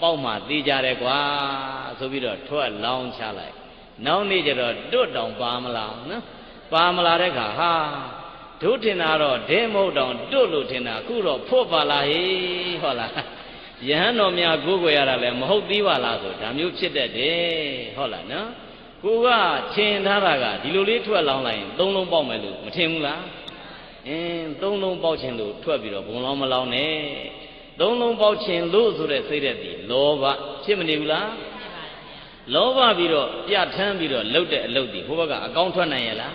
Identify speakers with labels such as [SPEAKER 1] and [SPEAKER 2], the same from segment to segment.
[SPEAKER 1] ပေါက်မှသေးကြတယ်ကွာဆိုပြီးတော့ထွက်လောင်းချလိုက်နောက်နေ့ကျတော့တွတ်တောင်ပါမလားနော်ပါမလာတဲ့ခါဟာတို့ထင်တာတော့ဒဲမဟုတ်တောင်တွတ်လို့ထင်တာအခုတော့ဖွတ်ပါလားဟေးဟုတ်လားယဟန်တော်များကိုးကွယ်ရတာလည်းမဟုတ်သေးပါလားဆိုဒါမျိုးဖြစ်တတ်တယ်ဟုတ်လားနော်ကိုကထင်ထားတာကဒီလိုလေးထွက်လောင်းလိုက်ရင်သုံးလုံးပေါက်မယ်လို့မထင်ဘူးလားအင်းသုံးလုံးပေါက်ခြင်းလို့ထွက်ပြီးတော့ဘုံလောင်းမလောင်းနဲ့ သုံးလုံးပေါက်ခြင်းလို့ဆိုတဲ့စိတ်သက်ဒီလောဘဖြစ်မနေဘူးလားလောဘပြီးတော့ပြဋ္ဌာန်းပြီးတော့လှုပ်တဲ့အလုပ်ဒီဟိုဘက်ကအကောင်းထွက်နိုင်ရလား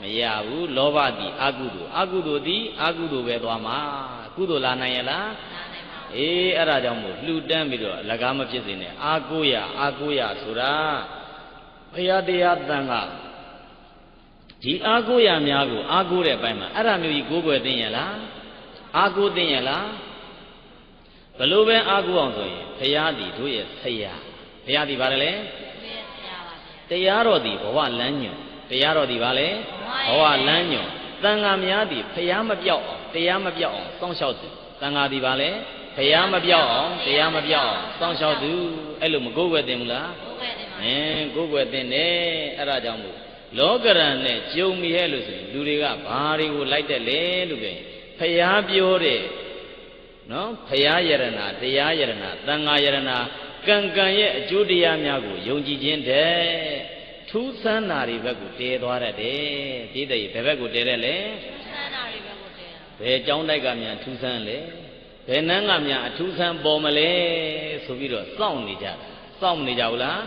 [SPEAKER 1] မရဘူးလောဘသည်အကုသိုလ်အကုသိုလ်သည်အကုသိုလ်ပဲသွားမှာကုသိုလ်လာနိုင်ရလားအေးအဲ့ဒါကြောင့်မို့လှူတန်းပြီးတော့အလကားမဖြစ်စေနဲ့အာကိုရအာကိုရဆိုတာဘုရားတရားတန်ခါဒီအာကိုရများကိုအာကိုတဲ့ဘက်မှာအဲ့ဒါမျိုးကြီးကိုးကွယ်သိရင်လားအာကိုသိရင်လား ဘလို့ပဲအာကိုအောင်ဆိုရင်ဘုရားသည်တို့ရဲ့ဆရာဘုရားသည်ဗါတယ်လေတရားတော်သည်ဘဝလမ်းညွန်တရားတော်သည်ဗါလေဘဝလမ်းညွန်တန်ဃာများသည်ဘုရားမပြောက်အောင်တရားမပြောက်အောင်စောင့်ရှောက်သူတန်ဃာသည်ဗါလေဘုရားမပြောက်အောင်တရားမပြောက်အောင်စောင့်ရှောက်သူအဲ့လိုမကိုးကွယ်သင်ဘူးလားအင်းကိုးကွယ်သင်တယ်အဲ့ဒါကြောင့်မို့လောကရန်နဲ့ကြုံမိရဲ့လို့ဆိုရင်လူတွေကဘာတွေကိုလိုက်တယ်လဲလို့ပြောရင်ဖျားပြောတဲ့ နော်ဖရာယရဏတရားယရဏသံဃာယရဏကံကံရဲ့အကျိုးတရားများကိုယုံကြည်ခြင်းတည်းထူးဆန်းတာတွေဘက်ကိုတည်သွားတတ်တယ်တိတိဘယ်ဘက်ကိုတည်တယ်လဲထူးဆန်းတာတွေဘက်ကိုတည်တာဘယ်ကြောင်းတိုက်ကများထူးဆန်းလဲဘယ်နှမ်းကများအထူးဆန်းပေါ်မလဲဆိုပြီးတော့စောင့်နေကြတာစောင့်နေကြဘူးလား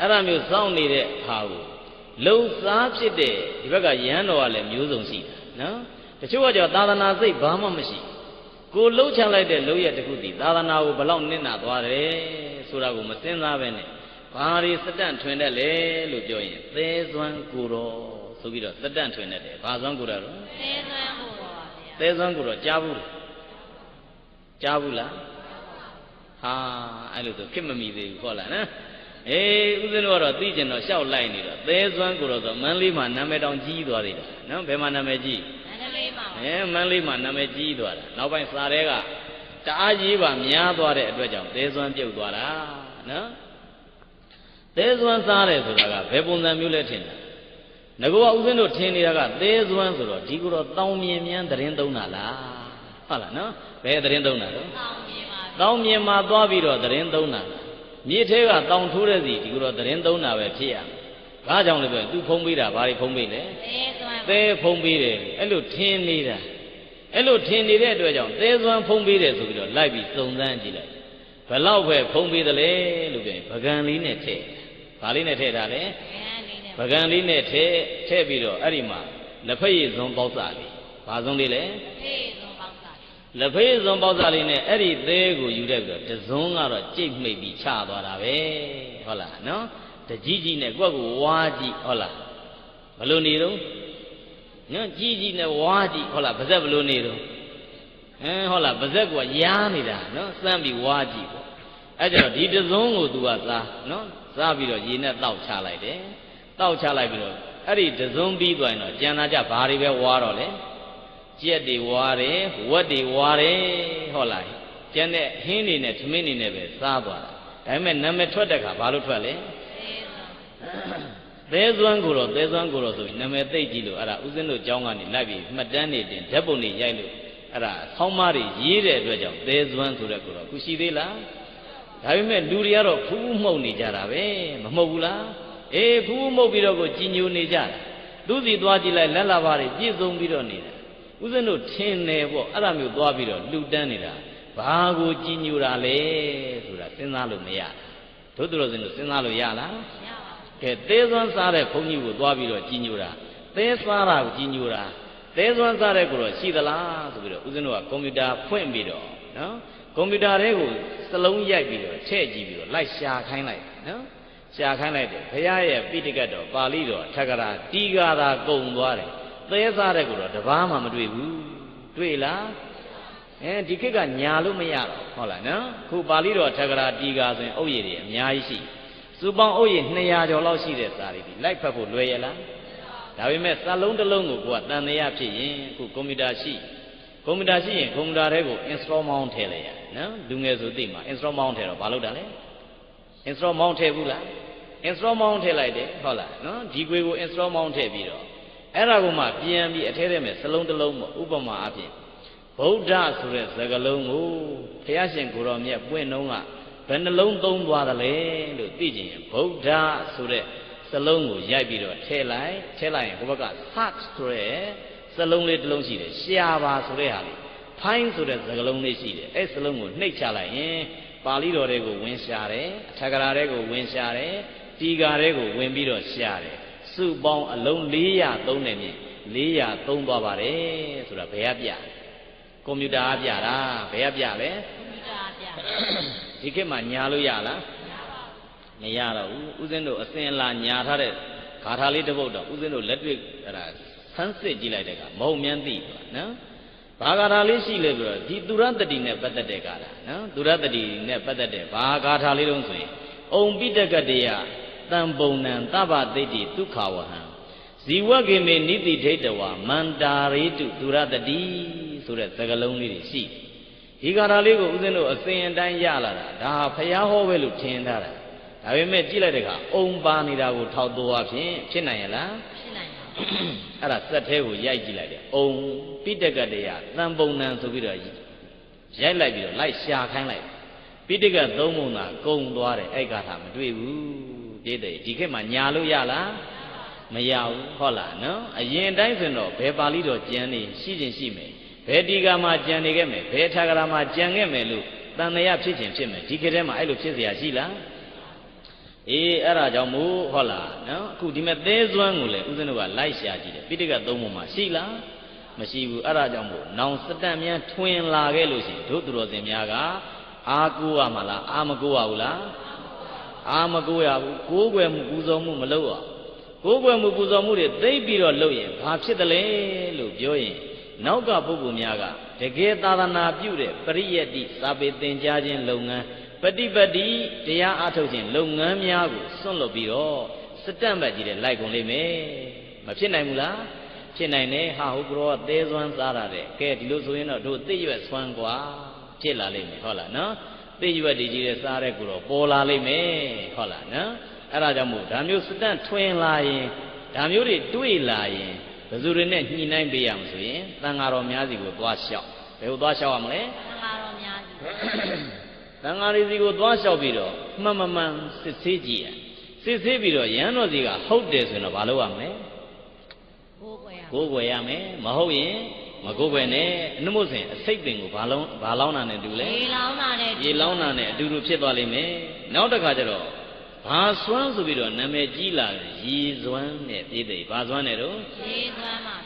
[SPEAKER 1] အဲ့ဒါမျိုးစောင့်နေတဲ့ဟာကိုလုံစားဖြစ်တဲ့ဒီဘက်ကရဟန်းတော်ကလည်းမျိုးစုံရှိတာနော် ချို့ကကြောသာသနာစိတ်ဘာမှမရှိကိုလှုပ်ချလိုက်တဲ့လှုပ်ရတခုတည်သာသနာကိုဘလောက်နစ်နာသွားတယ်ဆိုတာကိုမစင်စားပဲနဲ့ဘာတွေစတန့်ထွင်တဲ့လေလို့ပြောရင်သဲစွမ်းကိုတော်ဆိုပြီးတော့စတန့်ထွင်တဲ့တယ်ဘာစွမ်းကိုတော်တော့သဲစွမ်းကိုတော်ပါဗျာသဲစွမ်းကိုတော်ကြားဘူးလားကြားဘူးလားဟာအဲ့လိုဆိုဖြစ်မမီသေးဘူးဟုတ်လားနော်အေးဦးဇင်းတို့ကတော့သိကျင်တော့ရှောက်လိုက်နေတော့သဲစွမ်းကိုတော့ဆိုမန်းလေးမှာနာမည်တောင်ကြီးသွားသေးတယ်နော်ဘယ်မှာနာမည်ကြီးမန္တလေးမှာ အဲမန္တလေးမှာနာမည်ကြီးသွားတာနောက်ပိုင်းစာတွေကတအားကြီးပါများသွားတဲ့အတွက်ကြောင့်သဲစွမ်းပြုတ်သွားတာနော်သဲစွမ်းစားတယ်ဆိုတာကဘယ်ပုံစံမျိုးလဲထင်တယ်ငကောဦးဇင်းတို့ထင်နေတာကသဲစွမ်းဆိုတော့ဒီကိုတော့တောင်းမြင်မြန်းသတင်းသုံးတာလားဟုတ်လားနော်ဘယ်သတင်းသုံးတာလဲတောင်းမြင်ပါတောင်းမြင်မှာသွားပြီးတော့သတင်းသုံးတာမြေထဲကတောင်ထိုးတဲ့စီဒီကိုတော့သတင်းသုံးတာပဲဖြစ်ရမယ်။ ဘာကြောင့်လဲဆိုရင် तू ဖုံးပေးတာဘာတွေဖုံးပေးလဲ။သဲစွမ်းသဲဖုံးပေးတယ်အဲ့လိုထင်နေတာအဲ့လိုထင်နေတဲ့အတွက်ကြောင့်သဲစွမ်းဖုံးပေးတယ်ဆိုပြီးတော့လိုက်ပြီးစုံစမ်းကြည့်လိုက်ဘလောက်ပဲဖုံးပေးတယ်လေလို့ပြောရင်ပကံလေးနဲ့ထည့်ဘာလေးနဲ့ထည့်တာလဲပကံလေးနဲ့ထည့်ထည့်ပြီးတော့အဲ့ဒီမှာလက်ဖက်ရည်စုံပေါက်စာလေးဘာစုံလေးလဲလက်ဖေးစုံပေါက်စာလေးနဲ့အဲ့ဒီသေးကိုယူတဲ့ပြီးတော့တစုံကတော့ကြိတ်မိတ်ပြီးချသွားတာပဲဟုတ်လားနော် တကြီးကြီးနဲ့ကိုယ့်ကိုဝါကြည့်ဟုတ်လားဘလို့နေတော့နော်ကြီးကြီးနဲ့ဝါကြည့်ဟုတ်လားပါဇက်ဘလို့နေတော့အင်းဟုတ်လားပါဇက်ကရားနေတာနော်စမ်းပြီးဝါကြည့်ပေါ့အဲ့ကြတော့ဒီတစုံကို तू ကစားနော်စားပြီးတော့ရေနဲ့တောက်ချလိုက်တယ်တောက်ချလိုက်ပြီးတော့အဲ့ဒီတစုံပြီးသွားရင်တော့ကြံသာကြဘာတွေပဲဝါတော့လဲကြက်တွေဝါတယ်ဝက်တွေဝါတယ်ဟုတ်လားကျန်တဲ့ဟင်းတွေနဲ့သမင်းတွေနဲ့ပဲစားသွားတာဒါပေမဲ့နာမည်ထွက်တဲ့ခါဘာလို့ထွက်လဲ သဲစွမ်းကိုတော့သဲစွမ်းကိုတော့ဆိုရင်နာမည်သိကြည့်လို့အဲ့ဒါဥစဉ်တို့ကျောင်းကနေလိုက်ပြီးမှတ်တမ်းနေတင်ဓာတ်ပုံတွေရိုက်လို့အဲ့ဒါဆောင်းမတွေရေးတဲ့အတွက်ကြောင့်သဲစွမ်းဆိုတဲ့ကိုတော့ခုရှိသေးလားဒါပေမဲ့လူတွေကတော့ဖူးဖူးမှုတ်နေကြတာပဲမမှုတ်ဘူးလားအေးဖူးဖူးမှုတ်ပြီးတော့ကိုကြည်ညိုနေကြတာသူစီသွားကြည့်လိုက်လက်လာပါတွေပြည့်စုံပြီးတော့နေတယ်ဦးဇင်းတို့ထင်တယ်ပေါ့အဲ့ဒါမျိုးသွားပြီးတော့လှူဒန်းနေတာဘာကိုကြည်ညိုတာလဲဆိုတာစဉ်းစားလို့မရတို့သူတော်စင်တို့စဉ်းစားလို့ရလားမရပါဘူး ကဲသေးစွမ်းစားတဲ့ဘုန်းကြီးကိုသွားပြီးတော့ကြည်ညိုတာသဲစားတာကိုကြည်ညိုတာသဲစွမ်းစားတဲ့ကိုတော့ရှိသလားဆိုပြီးတော့ဦးဇင်းတို့ကကွန်ပျူတာဖွင့်ပြီးတော့နော်ကွန်ပျူတာတွေကိုစလုံးရိုက်ပြီးတော့ထည့်ကြည့်ပြီးတော့လိုက်ရှာခိုင်းလိုက်နော်ရှာခိုင်းလိုက်တယ်ဘုရားရဲ့ပိဋကတ်တော်ပါဠိတော်ထက္ကရာတီဃာသာကုံသွားတယ်သဲစားတဲ့ကိုတော့တပားမှမတွေ့ဘူးတွေ့လားအဲဒီခေတ်ကညာလို့မရတော့ဟုတ်လားနော်ခုပါဠိတော်ထက္ကရာတီဃာဆိုရင်အုပ်ရည်တွေအများကြီးရှိ စုပေါင်းအုပ်ရည်200ကျော်လောက်ရှိတဲ့စာတွေဒီလိုက်ဖတ်ဖို့လွယ်ရလားဒါပေမဲ့စာလုံးတစ်လုံးကိုကိုကတန်တရားဖြစ်ရင်ခုကွန်ပျူတာရှိကွန်ပျူတာရှိရင်ကွန်ပျူတာထဲကို install mount ထည့်လိုက်ရတယ်နော်လူငယ်ဆိုသိမှာ install mount ထည့်တော့ဘာလုပ်တာလဲ install mount ထည့်ဘူးလား install mount ထည့်လိုက်တယ်ဟုတ်လားနော်ဒီကွေကို install mount ထည့်ပြီးတော့အဲ့ဒါကိုမှပြန်ပြီးအထဲထဲမှာစလုံးတစ်လုံးပေါ့ဥပမာအဖြစ်ဗုဒ္ဓဆိုတဲ့စကားလုံးကိုဘုရားရှင်ကိုရောမြတ်ပွင့်နှုံးက ဘယ်နှလုံးသုံးသွားသလဲလို့သိကြရင်ဗုဒ္ဓဆိုတဲ့စလုံးကိုရိုက်ပြီးတော့ထည့်လိုက်ထည့်လိုက်ရင်ဟိုဘက်က search ဆိုတဲ့စလုံးလေးတစ်လုံးရှိတယ်ရှားပါဆိုတဲ့ဟာလေးဖိုင်းဆိုတဲ့စကားလုံးလေးရှိတယ်အဲ့စလုံးကိုနှိပ်ချလိုက်ရင်ပါဠိတော်တွေကိုဝင်ရှာတယ်အထက်ကရာတွေကိုဝင်ရှာတယ်တီကာတွေကိုဝင်ပြီးတော့ရှာတယ်စုပေါင်းအလုံး400သုံးတယ်မြင်400သုံးသွားပါတယ်ဆိုတာဘယ်ကပြကွန်ပျူတာကပြတာဘယ်ကပြလဲ
[SPEAKER 2] ကွန်ပျူတာပြ
[SPEAKER 1] ဒီခေတ်မှာညာလို့ရလားမရတော့ဘူးဦးဇင်းတို့အစဉ်အလာညာထားတဲ့ဂါထာလေးတစ်ပုဒ်တော့ဦးဇင်းတို့လက်တွေ့အဲ့ဒါဆန်းစစ်ကြည့်လိုက်တဲ့ကမဟုတ်မြန်းသိပါနော်ဘာဂါထာလေးရှိလဲဆိုတော့ဒီသူရတတိနဲ့ပတ်သက်တဲ့ဂါထာနော်သူရတတိနဲ့ပတ်သက်တဲ့ဘာဂါထာလေးတုံးဆိုရင်အုံပိတကတယတံပုံနံသဗ္ဗသိတ္တိဒုက္ခဝဟံဇီဝကေမေနိတိဒိဋ္ဌဝါမန္တာရိတုသူရတတိဆိုတဲ့သကလုံးလေးတွေရှိတယ် ဒီဂါထာလေးကိုဦးဇင်းတို့အစဉ်အတိုင်းရလာတာဒါဟာဖျားဟောပဲလို့ထင်ထားတာဒါပေမဲ့ကြည့်လိုက်တဲ့အခါအုံပါနေတာကိုထောက်တော်ဖြင့်ဖြစ်နိုင်ရလား
[SPEAKER 2] ဖြစ်နိုင်ပါ
[SPEAKER 1] အဲ့ဒါစက်သေးကိုရိုက်ကြည့်လိုက်တယ်အုံပိတကတယသံပုံနံဆိုပြီးတော့ရိုက်လိုက်ပြီးတော့လိုက်ရှာခိုင်းလိုက်ပိတကသုံးပုံသာကုံသွားတယ်အဲ့ဂါထာမတွေ့ဘူးပြည့်တယ်ဒီခေတ်မှာညာလို့ရလားမရဘူးဟုတ်လားနော်အရင်တိုင်းဆိုရင်တော့ဘယ်ပါဠိတော်ကျမ်းနေရှိခြင်းရှိမယ် ဘယ်ဒီကမှာကြံနေခဲ့မယ်ဘယ်ထာဂရမှာကြံခဲ့မယ်လို့တန်တရားဖြစ်ခြင်းဖြစ်မယ်ဒီခေတ်ထဲမှာအဲ့လိုဖြစ်เสียရှိလားအေးအဲ့ဒါကြောင့်မို့ဟုတ်လားနော်အခုဒီမဲ့သဲစွမ်းကိုလည်းဦးဇင်းတို့ကလိုက်ရှာကြည့်တယ်ပိဋကသုံးပုံမှာရှိလားမရှိဘူးအဲ့ဒါကြောင့်မို့နောင်စတန်မြန်ထွင်လာခဲ့လို့ရှိရင်တို့သူတော်စင်များကအာကိုရမှာလားအာမကိုရဘူးလားအာမကိုရဘူးကိုးကွယ်မှုပူဇော်မှုမလုပ်အောင်ကိုးကွယ်မှုပူဇော်မှုတွေသိပြီးတော့လုပ်ရင်ဘာဖြစ်တယ်လဲလို့ပြောရင် နောက်ကပုဂ္ဂိုလ်များကတကယ်သာသနာပြုတဲ့ပရိယတ္တိစာပေသင်ကြားခြင်းလုပ်ငန်းပฏิပတ်တိတရားအထုတ်ခြင်းလုပ်ငန်းများကိုစွန့်လွတ်ပြီးတော့စတန့်ဘက်ကြီးတဲ့လိုက်ကုန်လိမ့်မယ်မဖြစ်နိုင်ဘူးလားဖြစ်နိုင်တယ်ဟာဟုတ်ကောသဲစွမ်းစားရတဲ့ကဲဒီလိုဆိုရင်တော့တို့သိရွက်စွမ်းกว่าဖြစ်လာလိမ့်မယ်ဟုတ်လားနော်သိရွက်ဒီကြီးတဲ့စားတဲ့ကိုတော့ပေါ်လာလိမ့်မယ်ဟုတ်လားနော်အဲ့ဒါကြောင့်မို့ဒါမျိုးစတန့်ထွင်လာရင်ဒါမျိုးတွေတွေ့လာရင် ဘယ်သူတွေနဲ့ညှိနှိုင်းပေးရမလို့ဆိုရင်တန်ဃာတော်များစီကိုသွားလျှောက်ဘယ်ကိုသွားလျှောက်ရမလဲ
[SPEAKER 2] သံဃာတော်များကြီး
[SPEAKER 1] တန်ဃာရီစီကိုသွားလျှောက်ပြီးတော့မှန်မှန်မှန်စစ်ဆေးကြည့်ရစစ်ဆေးပြီးတော့ရဟန်းတော်စီကဟုတ်တယ်ဆိုရင်တော့မလုပ်ရမလဲ
[SPEAKER 2] ကိုယ်ွယ်ရ
[SPEAKER 1] ကိုးကွယ်ရမယ်မဟုတ်ရင်မကိုးကွယ်နဲ့အနုမို့စဉ်အစိတ်ပင်ကိုဘာလုံးဘာလောင်းတာနဲ့တူလဲ
[SPEAKER 2] ရေလောင်းတာတဲ့
[SPEAKER 1] ရေလောင်းတာနဲ့အတူတူဖြစ်သွားလိမ့်မယ်နောက်တစ်ခါကျတော့ ဘာစွမ်းဆိုပြီးတော့နာမည်ကြီးလာတယ်ရေစွမ်းနဲ့ပြည့်တယ်ဘာစွမ်းနဲ့တော့
[SPEAKER 2] ရေသွမ်းပါ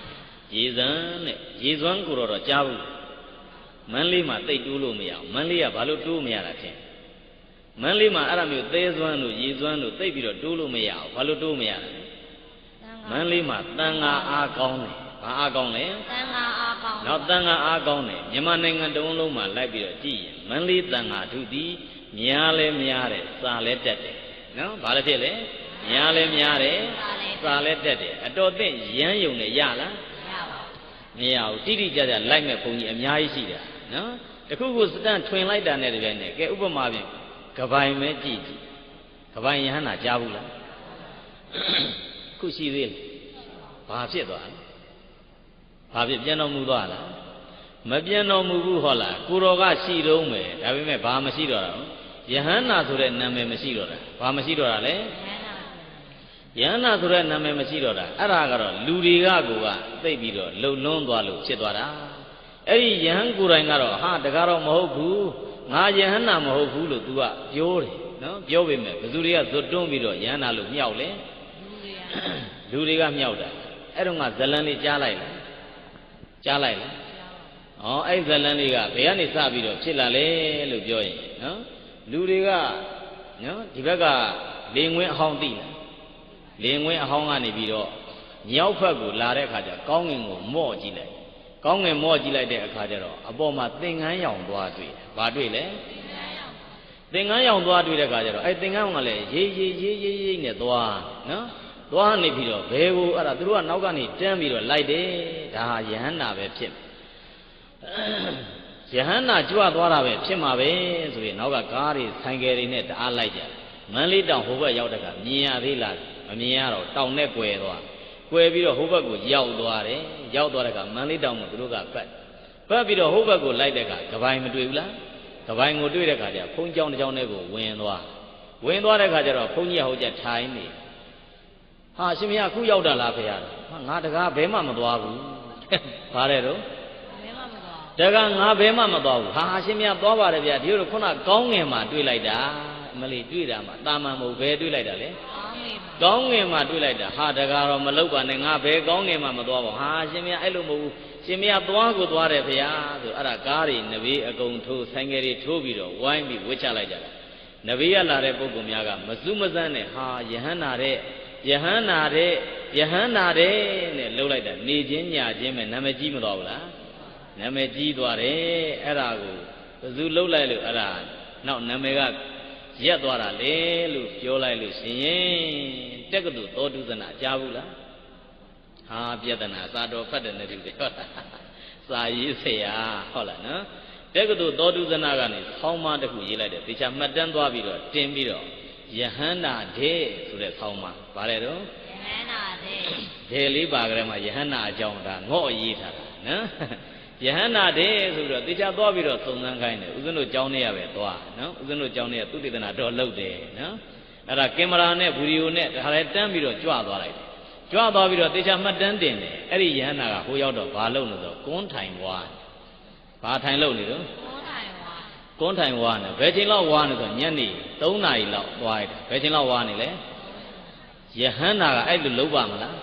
[SPEAKER 1] ရေစွမ်းနဲ့ရေစွမ်းကိုတော့တော့ကြားဘူးမန်းလေးမှာတိတ်တိုးလို့မရအောင်မန်းလေးကဘာလို့တိုးမရတာထင်မန်းလေးမှာအဲ့ဒါမျိုးသဲစွမ်းလို့ရေစွမ်းလို့တိတ်ပြီးတော့တိုးလို့မရအောင်ဘာလို့တိုးမရတာလဲ
[SPEAKER 2] သံဃာ
[SPEAKER 1] မန်းလေးမှာတန်ဃာအားကောင်းတယ်ဘာအားကောင်းလဲ
[SPEAKER 2] သံဃာအားကောင်း
[SPEAKER 1] နောက်တန်ဃာအားကောင်းတယ်မြန်မာနိုင်ငံတဝန်းလုံးမှာလိုက်ပြီးတော့ကြည့်ရင်မန်းလေးတန်ဃာထုသည်များလဲများတယ်စာလဲတက်တယ် နော်ဘာလဲဖြစ်လဲများလဲများတယ်စာလဲတက်တယ်အတော်သင့်ရမ်းယုံနဲ့ရလား
[SPEAKER 2] ရပါ
[SPEAKER 1] မရဘူးတိတိကျကျလိုက်မဲ့ဘုံကြီးအများကြီးရှိတာနော်တခုခုစတန့်ထွင်လိုက်တာနဲ့တပြိုင်နက်ကဲဥပမာဖြင့်ကပိုင်ပဲကြည့်ကြည့်ကပိုင်ယဟန္တာကြားဘူးလားခုရှိသေးလားဘာဖြစ်သွားလဲဘာဖြစ်ပြန်တော်မူသွားလားမပြန်တော်မူဘူးဟောလားကိုတော်ကရှိတော့မယ်ဒါပေမဲ့ဘာမရှိတော့တာ ယဟန္တာဆိုတဲ့နာမည်မရှိတော့တာဘာမရှိတော့တာလဲ
[SPEAKER 2] ရဟန္တာ
[SPEAKER 1] ယန္နာဆိုတဲ့နာမည်မရှိတော့တာအဲ့ဒါကတော့လူတွေကကိုကသိပြီးတော့လှုပ်လွန်းသွားလို့ဖြစ်သွားတာအဲ့ဒီယဟန်ကိုယ်တိုင်ကတော့ဟာတကားတော့မဟုတ်ဘူးငါယဟန်နာမဟုတ်ဘူးလို့ तू ကပြောတယ်နော်ပြောပေမဲ့ဘယ်သူတွေကဇွတ်တွန်းပြီးတော့ယဟန်နာလို့မြောက်လဲ
[SPEAKER 2] လူတွေက
[SPEAKER 1] လူတွေကမြောက်တာအဲ့တော့ငါဇလန်းလေးကြားလိုက်လားကြားလိုက်လားဩအဲ့ဇလန်းလေးကဘယ်ကနေစပြီးတော့ဖြစ်လာလဲလို့ပြောရင်နော် လူတွေကနော်ဒီဘက်ကလေငွေအဟောင်းသိလားလင်ငွေအဟောင်းကနေပြီးတော့မြောက်ဖက်ကိုလာတဲ့အခါကျကောင်းငင်ကိုမော့ကြည့်လိုက်ကောင်းငင်မော့ကြည့်လိုက်တဲ့အခါကျတော့အပေါ်မှာသင်္ကန်းရောင်သွားတွေ့တယ်ဘာတွေ့လဲသင်္ကန်းရောင်သွားတွေ့တဲ့အခါကျတော့အဲသင်္ကန်းကလည်းရေးရေးရေးရေးရေးနဲ့သွားနော်သွားနေပြီးတော့ဘယ်ကိုအဲ့ဒါသူတို့ကနောက်ကနေတန်းပြီးတော့လိုက်တယ်ဒါဟာယဟန္တာပဲဖြစ်မ ယဟန္တာကြွသွားတာပဲဖြစ်မှာပဲဆိုရင်နောက်ကကားတွေဆိုင်ကယ်တွေနဲ့တအားလိုက်ကြတယ်မန်းလေးတောင်ဟိုဘက်ရောက်တဲ့ကမြင်ရသေးလားမမြင်ရတော့တောင်နဲ့ကွယ်သွားကွယ်ပြီးတော့ဟိုဘက်ကိုရောက်သွားတယ်ရောက်သွားတဲ့ကမန်းလေးတောင်ကိုသူတို့ကပတ်ပတ်ပြီးတော့ဟိုဘက်ကိုလိုက်တဲ့ကကပိုင်မတွေ့ဘူးလားကပိုင်ကိုတွေ့တဲ့ခါကျဖုံးကြောင်တစ်ကြောင်နဲ့ကိုဝင်သွားဝင်သွားတဲ့ခါကျတော့ဘုန်းကြီးကဟိုကျထိုင်နေဟာရှင်မရအခုရောက်တာလားဖေရဟာငါတကားဘဲမှမသွားဘူးဗါတယ်တော့
[SPEAKER 2] ဘယ်မှမသွား
[SPEAKER 1] တကငါဘဲမှမသွားဘူးဟာအရှင်မြတ်သွားပါတယ်ဗျာဒီလိုခုနကောင်းငင်မှာတွေ့လိုက်တာအမလီတွေ့တာမှာတာမန်မဟုတ်ဘဲတွေ့လိုက်တာလေ
[SPEAKER 2] ကောင်းနေမှာ
[SPEAKER 1] ကောင်းငင်မှာတွေ့လိုက်တာဟာတကတော့မလောက်ပါနဲ့ငါဘဲကောင်းငင်မှာမသွားပါဘူးဟာအရှင်မြတ်အဲ့လိုမဟုတ်ဘူးရှင်မြတ်သွားကိုသွားတယ်ဗျာဆိုအဲ့ဒါကားတွေနဘေးအကုန်ထိုးဆိုင်ငယ်တွေထိုးပြီးတော့ဝိုင်းပြီးဝှစ်ချလိုက်ကြတာနဘေးကလာတဲ့ပုဂ္ဂိုလ်များကမစုမစမ်းနဲ့ဟာယဟန္တာတဲ့ယဟန္တာတဲ့ယဟန္တာတဲ့နဲ့လှုပ်လိုက်တာနေချင်းညာချင်းပဲနာမည်ကြီးမသွားဘူးလား နာမည်ကြီးသွားတယ်အဲ့ဒါကိုဘယ်သူလှုပ်လိုက်လို့အဲ့ဒါနောက်နာမည်ကရက်သွားတာလေလို့ပြောလိုက်လို့ရှင်ရင်တက္ကသိုလ်သောတုဇနာကြားဘူးလားဟာပြဒနာစာတော်ဖတ်တယ်နဲ့တူတယ်ဟုတ်လားစာရေးဆရာဟုတ်လားနော်တက္ကသိုလ်သောတုဇနာကနေဆောင်းမတစ်ခုရေးလိုက်တယ်တေချာမှတ်တမ်းသွားပြီးတော့တင်ပြီးတော့ယဟန္တာဒေဆိုတဲ့ဆောင်းမဗါတယ်တော့
[SPEAKER 2] ယဟန္တာတဲ့
[SPEAKER 1] ဒေလေးပါကလေးမှာယဟန္တာအကြောင်းဒါငေါ့ရေးထားတာနော် ယဟန္တာတဲ့ဆိုပြီးတော့တေချာသွားပြီးတော့သုံးသန်းခိုင်းတယ်ဦးဇင်းတို့ကြောင်းနေရပဲသွားနော်ဦးဇင်းတို့ကြောင်းနေရသူတေသနာတော့လုပ်တယ်နော်အဲ့ဒါကင်မရာနဲ့ဗီဒီယိုနဲ့ဒါလည်းတန်းပြီးတော့ကြွသွားလိုက်တယ်ကြွသွားပြီးတော့တေချာမှတ်တမ်းတင်တယ်အဲ့ဒီယဟန္တာကဟိုရောက်တော့ဘာလုပ်လို့ဆိုကွန်းထိုင်ဝါဘာထိုင်လို့နေတော့
[SPEAKER 2] ကိုးတိုင်ဝါ
[SPEAKER 1] ကွန်းထိုင်ဝါနေဘယ်ချိန်လောက်ဝါနေဆိုညနေ3နာရီလောက်သွားရတယ်ဘယ်ချိန်လောက်ဝါနေလဲယဟန္တာကအဲ့လိုလုပ်ပါမလား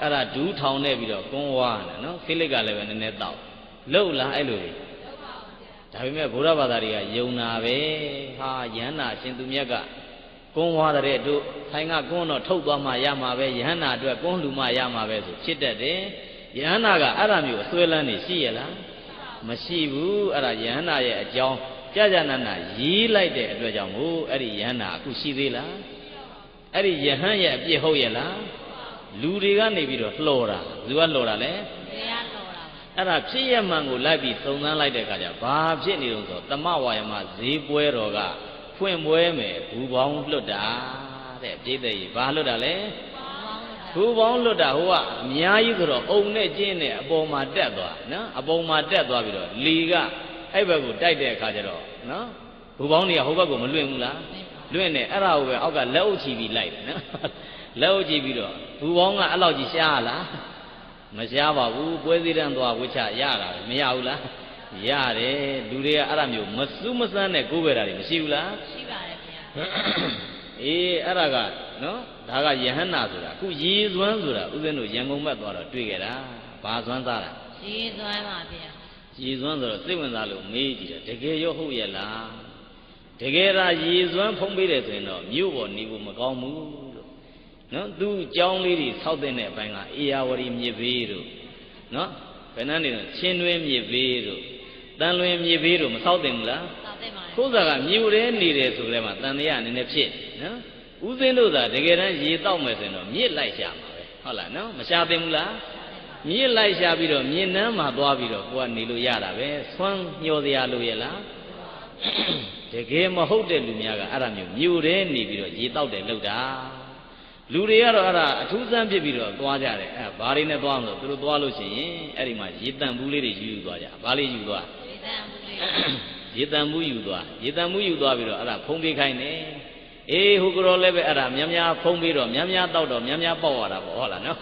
[SPEAKER 1] အဲ့ဒါဒူးထောင်နေပြီးတော့ကွန်းဝါတယ်နော်ဖိလိကလည်းပဲနည်းနည်းတောက်လှုပ်လားအဲ့လိုလေဒါပေမဲ့ဗုဒ္ဓဘာသာတွေကယုံနာပဲဟာယဟန္တာရှင်သူမြတ်ကကွန်းဝါတဲ့တို့ဆိုင်ကကွန်းတော့ထုတ်သွားမှရမှာပဲယဟန္တာအတွက်ကွန်းလူမှရမှာပဲဆိုဖြစ်တတ်တယ်ယဟန္တာကအဲ့ဒါမျိုးအစွဲလန်းနေရှိရလားမရှိဘူးအဲ့ဒါယဟန္တာရဲ့အကြောင်းကြာကြာနာနာရေးလိုက်တဲ့အတွက်ကြောင့်မို့အဲ့ဒီယဟန္တာအခုရှိသေးလားအဲ့ဒီယဟန်ရဲ့အပြစ်ဟုတ်ရဲ့လား လူတွေကနေပြီးတော့လှော်တာလူကလှော်တာလေ
[SPEAKER 2] တရားတော်တာပါ
[SPEAKER 1] အဲ့ဒါဖြစ်ရမှန်ကိုလိုက်ပြီးသုံးသန်းလိုက်တဲ့အခါကျဘာဖြစ်နေလို့ဆိုတော့တမဝါယမဈေးပွဲတော်ကဖွင့်ပွဲမယ်ဘူပေါင်းလွတ်တာတဲ့ပြိတ္တကြီးဘာလွတ်တာလဲ
[SPEAKER 2] ဘောင်းလို့တာ
[SPEAKER 1] ဘူပေါင်းလွတ်တာဟိုကအများကြီးဆိုတော့အုံနဲ့ကျင်းနဲ့အပေါ်မှာတက်သွားနော်အပေါ်မှာတက်သွားပြီးတော့လီကအဲ့ဘက်ကိုတိုက်တဲ့အခါကျတော့နော်ဘူပေါင်းတွေကဟိုဘက်ကိုမလွင့်ဘူးလားလွင့်နေအဲ့ဒါကိုပဲအောက်ကလက်အုပ်ချီပြီးလိုက်တယ်နော်လက်အုပ်ချီပြီးတော့ ဘူပေါင်းကအဲ့လောက်ကြီးရှားလားမရှားပါဘူးပွဲစည်းတန်းသွားဝိချရတာပဲမရဘူးလားရတယ်လူတွေကအဲ့ဒါမျိုးမစူးမစမ်းနဲ့ကိုးပဲတာတွေမရှိဘူးလား
[SPEAKER 2] ရှိပါတယ်ဗျာ
[SPEAKER 1] အေးအဲ့ဒါကနော်ဒါကယဟန္တာဆိုတာအခုရေစွမ်းဆိုတာဥစဉ်တို့ရန်ကုန်ဘက်သွားတော့တွေ့ကြတာဘာစွမ်းသားတာ
[SPEAKER 2] ရေးသွမ်းပါဗျာ
[SPEAKER 1] ရေစွမ်းဆိုတော့စိတ်ဝင်စားလို့မေးကြည့်တယ်တကယ်ရောဟုတ်ရဲ့လားတကယ်သာရေစွမ်းဖုံးပေးတယ်ဆိုရင်တော့မြို့ပေါ်နေဖို့မကောင်းဘူးလို့ နော်သူ့ကြောင်းလေးတွေဆောက်တဲ့အပိုင်းကအေယာဝရီမြစ်ဘေးတို့နော်ဘယ်နှန်းနေတော့ချင်းတွင်းမြစ်ဘေးတို့တန်လွင်မြစ်ဘေးတို့မဆောက်တင်ဘူးလား
[SPEAKER 2] ဆောက်တင်ပါဘူးကို
[SPEAKER 1] ယ်စားကမြေထဲနေတယ်ဆိုလဲမှာတန်တရားနည်းနည်းဖြစ်နော်ဦးစင်းတို့သာတကယ်တမ်းရေတောက်မယ်ဆိုရင်တော့မြစ်လိုက်ရှာမှာပဲဟုတ်လားနော်မရှာတင်ဘူးလားမြစ်လိုက်ရှာပြီးတော့မြင်းနှမ်းမှာသွားပြီးတော့ကိုကနေလို့ရတာပဲဆွမ်းညှော်စရာလိုရဲ့လားတကယ်မဟုတ်တဲ့လူများကအဲ့ဒါမျိုးမြို့ထဲနေပြီးတော့ရေတောက်တယ်လောက်တာ လူတွေကတော့အဲ့ဒါအထူးဆန်းဖြစ်ပြီးတော့သွားကြတယ်အဲ့ဘာတွေနဲ့သွားမလို့သူတို့သွားလို့ရှိရင်အဲ့ဒီမှာရေတန်ဘူးလေးတွေယူယူသွားကြဘာလေးယူသွား
[SPEAKER 2] ဒီတန်ဘူးလေး
[SPEAKER 1] ရေတံမှုယူသွားရေတံမှုယူသွားပြီးတော့အဲ့ဒါဖုံးပေးခိုင်းတယ်အေးဟိုကတော့လည်းပဲအဲ့ဒါများများဖုံးပေးတော့များများတောက်တော့များများပေါက်ရတာပေါ့ဟုတ်လားနော်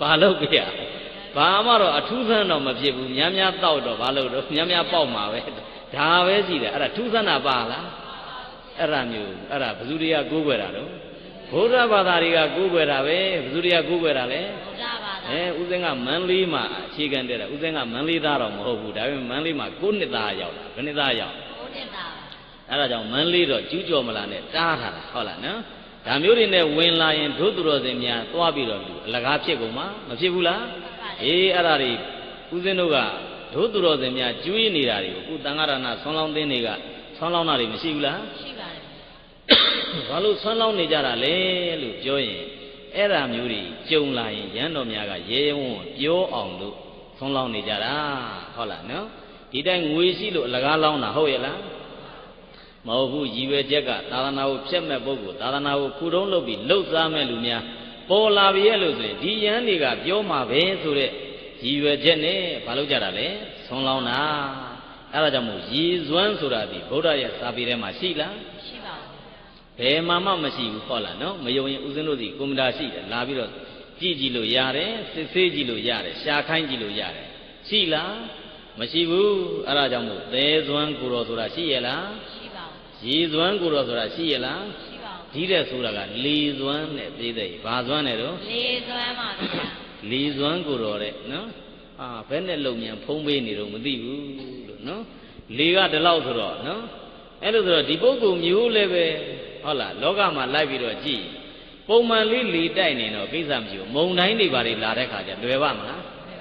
[SPEAKER 1] ဘာလို့ကြရဘာမှတော့အထူးဆန်းတော့မဖြစ်ဘူးများများတောက်တော့ဘာလို့တော့များများပေါက်မှာပဲဒါပဲရှိတယ်အဲ့ဒါထူးဆန်းတာပါလားအဲ့ဒါမျိုးအဲ့ဒါဘယ်သူတွေကကိုးကွယ်တာတော့ ဘုရားဘာသာတွေကကိုးကွယ်တာပဲဘယ်သူတွေကကိုးကွယ်တာလဲ
[SPEAKER 2] ဘုရားဘာသာ
[SPEAKER 1] အဲဥစဉ်ကမန်းလေးမှာအခြေခံတဲ့တာဥစဉ်ကမန်းလေးသားတော့မဟုတ်ဘူးဒါပေမဲ့မန်းလေးမှာကိုးနှစ်သားရောက်တာဘယ်နှစ်သားရောက်
[SPEAKER 2] ဘုဒ္ဓတာပါ
[SPEAKER 1] အဲ့ဒါကြောင့်မန်းလေးတော့ကျူးကျော်မလာနဲ့တားထားတာဟုတ်လားနော်ဒါမျိုးတွေနဲ့ဝင်လာရင်ဒုသူတော်စင်များသွားပြီးတော့လူအလကားဖြစ်ကုန်မှာမဖြစ်ဘူးလားအေးအဲ့ဒါတွေဥစဉ်တို့ကဒုသူတော်စင်များကျွေးနေတာတွေကိုခုတန်ဃာရဏဆွမ်းလောင်းသင်းတွေကဆွမ်းလောင်းတာတွေမရှိဘူးလား
[SPEAKER 2] ရှိပါတယ်
[SPEAKER 1] ဘာလို့ဆွမ်းလောင်းနေကြတာလဲလို့ပြောရင်အဲ့ဒါမျိုးတွေကြုံလာရင်ရန်တော်များကရေရဲဝံ့ပြောအောင်လို့ဆွမ်းလောင်းနေကြတာဟုတ်ဟုတ်လားနော်ဒီတိုင်းငွေရှိလို့အလကားလောင်းတာဟုတ်ရဲ့လားမဟုတ်ဘူးရည်ရွယ်ချက်ကသာသနာကိုဖျက်မဲ့ပုဂ္ဂိုလ်သာသနာကိုခုတုံးလုပ်ပြီးလှုပ်ရှားမဲ့လူများပေါ်လာပြီရဲ့လို့ဆိုရင်ဒီယန်းတွေကပြောမှာပဲဆိုတဲ့ရည်ရွယ်ချက်နဲ့ဘာလုပ်ကြတာလဲဆွန်လောင်းတာအဲ့ဒါကြောင့်မို့ရည်စွမ်းဆိုတာဒီဗုဒ္ဓရဲ့စာပေထဲမှာရှိလား
[SPEAKER 2] ရှိပါ ဘူး
[SPEAKER 1] ဘယ်မှမှမရှိဘူးဟုတ်လားနော်မယုံရင်ဦးဇင်းတို့ဒီကွန်ပျူတာရှိတယ်လာပြီးတော့ကြည့်ကြည့်လို့ရတယ်စစ်ဆေးကြည့်လို့ရတယ်ရှာခိုင်းကြည့်လို့ရတယ်ရှိလားမရှိဘူးအဲ့ဒါကြောင့်မို့သဲစွမ်းကိုတော်ဆိုတာရှိရဲ့လား
[SPEAKER 2] ရှိပါဘူး
[SPEAKER 1] ရည်စွမ်းကိုတော်ဆိုတာရှိရဲ့လား
[SPEAKER 2] ရှိပါဘူး
[SPEAKER 1] ဒီတဲ့ဆိုတာကလေစွမ်းနဲ့သေးတဲ့ဘာစွမ်းနဲ့တော့
[SPEAKER 2] လေးစွမ်းပါဗျာ
[SPEAKER 1] လေစွမ်းကိုတော်တဲ့နော်အာဘယ်နဲ့လုံမြန်ဖုံးပေးနေတော့မသိဘူးလို့နော်လေကဒီလောက်ဆိုတော့နော်အဲ့လိုဆိုတော့ဒီပုဂ္ဂိုလ်မျိုးလည်းပဲ ဟုတ်လားလောကမှာလိုက်ပြီးတော့ကြည့်ပုံမှန်လေးလေတိုက်နေတော့ကိစ္စမရှိဘူးမုံတိုင်းတွေဘာတွေလာတဲ့ခါကျလွယ်ပါမလား